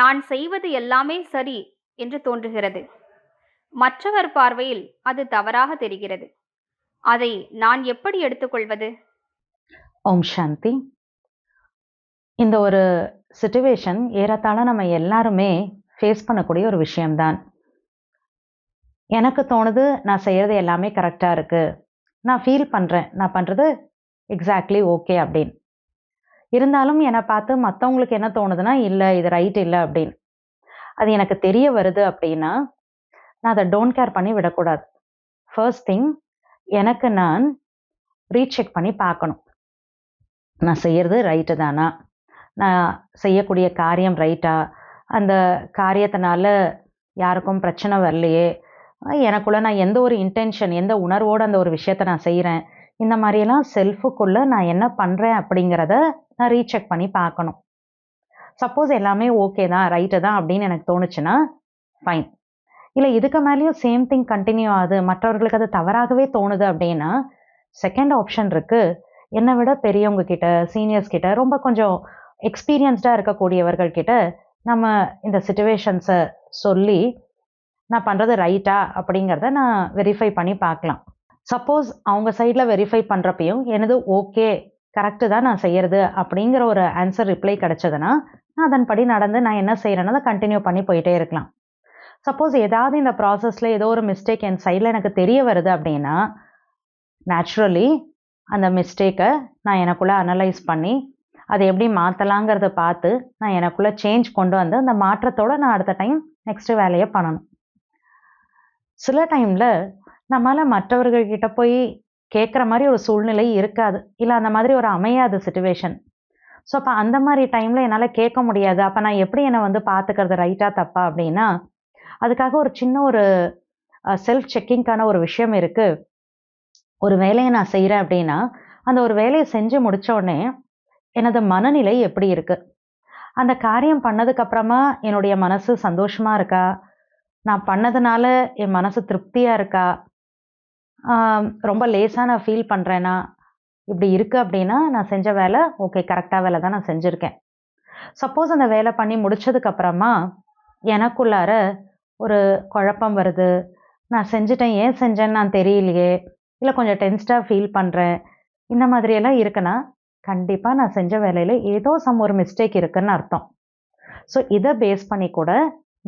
நான் செய்வது எல்லாமே சரி என்று தோன்றுகிறது. மற்றவர் பார்வையில் அது தவறாக தெரிகிறது. அதை நான் எப்படி எடுத்துக்கொள்வது? ஓம் சாந்தி. இந்த ஒரு சுச்சுவேஷன் ஏறத்தாழ நம்ம எல்லாருமே ஃபேஸ் பண்ணக்கூடிய ஒரு விஷயம்தான். எனக்கு தோணுது நான் செய்கிறது எல்லாமே கரெக்டாக இருக்குது நான் ஃபீல் பண்ணுறேன் நான் பண்ணுறது எக்ஸாக்ட்லி ஓகே அப்படின்னு. இருந்தாலும் என்னை பார்த்து மற்றவங்களுக்கு என்ன தோணுதுன்னா இல்லை இது ரைட் இல்லை அப்படின்னு. அது எனக்கு தெரிய வருது அப்படின்னா நான் அதை டோன்ட் கேர் பண்ணி விடக்கூடாது. ஃபர்ஸ்ட் திங் எனக்கு நான் ரீசெக் பண்ணி பார்க்கணும். நான் செய்கிறது ரைட்டு தானா? நான் செய்யக்கூடிய காரியம் ரைட்டா அந்த காரியத்தினால யாருக்கும் பிரச்சனை வரலையே? எனக்குள்ள நான் எந்த ஒரு இன்டென்ஷன் எந்த உணர்வோடு அந்த ஒரு விஷயத்த நான் செய்கிறேன் இந்த மாதிரியெல்லாம் செல்ஃபுக்குள்ளே நான் என்ன பண்ணுறேன் அப்படிங்கிறத நான் ரீசெக் பண்ணி பார்க்கணும். சப்போஸ் எல்லாமே ஓகே தான் ரைட்டு தான் அப்படின்னு எனக்கு தோணுச்சுன்னா ஃபைன் இல்லை இதுக்கு மேலேயும் சேம் திங் கண்டினியூ ஆகுது. மற்றவர்களுக்கு அது தவறாகவே தோணுது அப்படின்னா செகண்ட் ஆப்ஷன் இருக்குது என்னை விட பெரியவங்க கிட்ட சீனியர்ஸ் கிட்ட ரொம்ப கொஞ்சம் எக்ஸ்பீரியன்ஸ்டாக இருக்கக்கூடியவர்கள் கிட்ட நம்ம இந்த சுச்சுவேஷன்ஸை சொல்லி நான் பண்ணுறது ரைட்டா அப்படிங்கிறத நான் வெரிஃபை பண்ணி பார்க்கலாம். சப்போஸ் அவங்க சைடில் வெரிஃபை பண்ணுறப்பையும் எனது ஓகே கரெக்டு தான் நான் செய்கிறது அப்படிங்கிற ஒரு ஆன்சர் ரிப்ளை கிடச்சதுன்னா நான் அதன்படி நடந்து நான் என்ன செய்கிறேன்னு அதை கண்டினியூ பண்ணி போயிட்டே இருக்கலாம். சப்போஸ் ஏதாவது இந்த ப்ராசஸில் ஏதோ ஒரு மிஸ்டேக் என் சைடில் எனக்கு தெரிய வருது அப்படின்னா நேச்சுரலி அந்த மிஸ்டேக்கை நான் எனக்குள்ளே அனலைஸ் பண்ணி அதை எப்படி மாற்றலாங்கிறத பார்த்து நான் எனக்குள்ளே சேஞ்ச் கொண்டு வந்து அந்த மாற்றத்தோடு நான் அடுத்த டைம் நெக்ஸ்ட்டு வேலையை பண்ணணும். சில டைமில் நம்மளால் மற்றவர்கள்கிட்ட போய் கேட்குற மாதிரி ஒரு சூழ்நிலை இருக்காது. இல்லை அந்த மாதிரி ஒரு அமையாது சுச்சுவேஷன் ஸோ அப்போ அந்த மாதிரி டைமில் என்னால் கேட்க முடியாது. அப்போ நான் எப்படி என்னை வந்து பார்த்துக்கிறது ரைட்டாக தப்பா? அப்படின்னா அதுக்காக ஒரு சின்ன ஒரு செல்ஃப் செக்கிங்க்கான ஒரு விஷயம் இருக்குது ஒரு வேலையை நான் செய்கிறேன் அப்படின்னா அந்த ஒரு வேலையை செஞ்சு முடித்த உடனே எனது மனநிலை எப்படி இருக்குது அந்த காரியம் பண்ணதுக்கப்புறமா என்னுடைய மனசு சந்தோஷமாக இருக்கா? நான் பண்ணதுனால என் மனசு திருப்தியாக இருக்கா? ரொம்ப லேசாக நான் ஃபீல் பண்ணுறேன்னா இப்படி இருக்குது அப்படின்னா நான் செஞ்ச வேலை ஓகே கரெக்டாக வேலை தான் நான் செஞ்சுருக்கேன். சப்போஸ் அந்த வேலை பண்ணி முடிச்சதுக்கப்புறமா எனக்குள்ளார ஒரு குழப்பம் வருது. நான் செஞ்சுட்டேன் ஏன் செஞ்சேன்னு நான் தெரியலையே. இல்லை கொஞ்சம் டென்ஸ்டாக ஃபீல் பண்ணுறேன் இந்த மாதிரியெல்லாம் இருக்குன்னா கண்டிப்பாக நான் செஞ்ச வேலையில் ஏதோ சம் ஒரு மிஸ்டேக் இருக்குன்னு அர்த்தம். ஸோ இதை பேஸ் பண்ணி கூட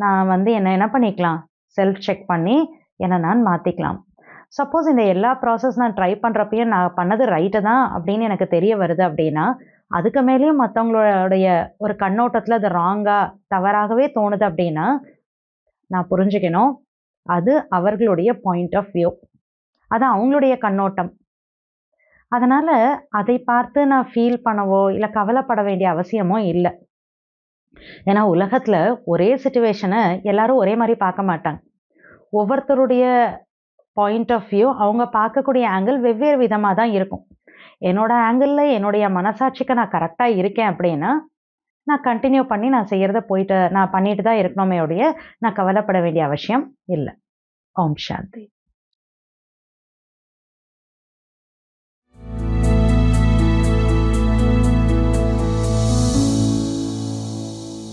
நான் வந்து என்ன என்ன பண்ணிக்கலாம்? செல்ஃப் செக் பண்ணி என்னை நான் மாற்றிக்கலாம் சப்போஸ் இந்த எல்லா ப்ராசஸ் நான் ட்ரை பண்ணுறப்பையும் நான் பண்ணது ரைட்டு தான் அப்படின்னு எனக்கு தெரிய வருது அப்படின்னா அதுக்கு மேலேயும் மற்றவங்களுடைய ஒரு கண்ணோட்டத்தில் அது ராங்காக தவறாகவே தோணுது அப்படின்னா நான் புரிஞ்சுக்கணும். அது அவர்களுடைய பாயிண்ட் ஆஃப் வியூ அது அவங்களுடைய கண்ணோட்டம். அதனால் அதை பார்த்து நான் ஃபீல் பண்ணவோ இல்லை கவலைப்பட வேண்டிய அவசியமோ இல்லை. ஏன்னா உலகத்தில் ஒரே சுச்சுவேஷனை எல்லாரும் ஒரே மாதிரி பார்க்க மாட்டாங்க. ஒவ்வொருத்தருடைய பாயிண்ட் ஆஃப் வியூ அவங்க பார்க்கக்கூடிய ஆங்கிள் வெவ்வேறு விதமாக தான் இருக்கும். என்னோட ஆங்கிளில் என்னுடைய மனசாட்சிக்கு நான் கரெக்டாக இருக்கேன் அப்படின்னா நான் கண்டினியூ பண்ணி நான் செய்கிறத போயிட்டு நான் பண்ணிட்டு தான் இருக்கணுமே உடைய நான் கவலைப்பட வேண்டிய அவசியம் இல்லை. ஓம் சாந்தி.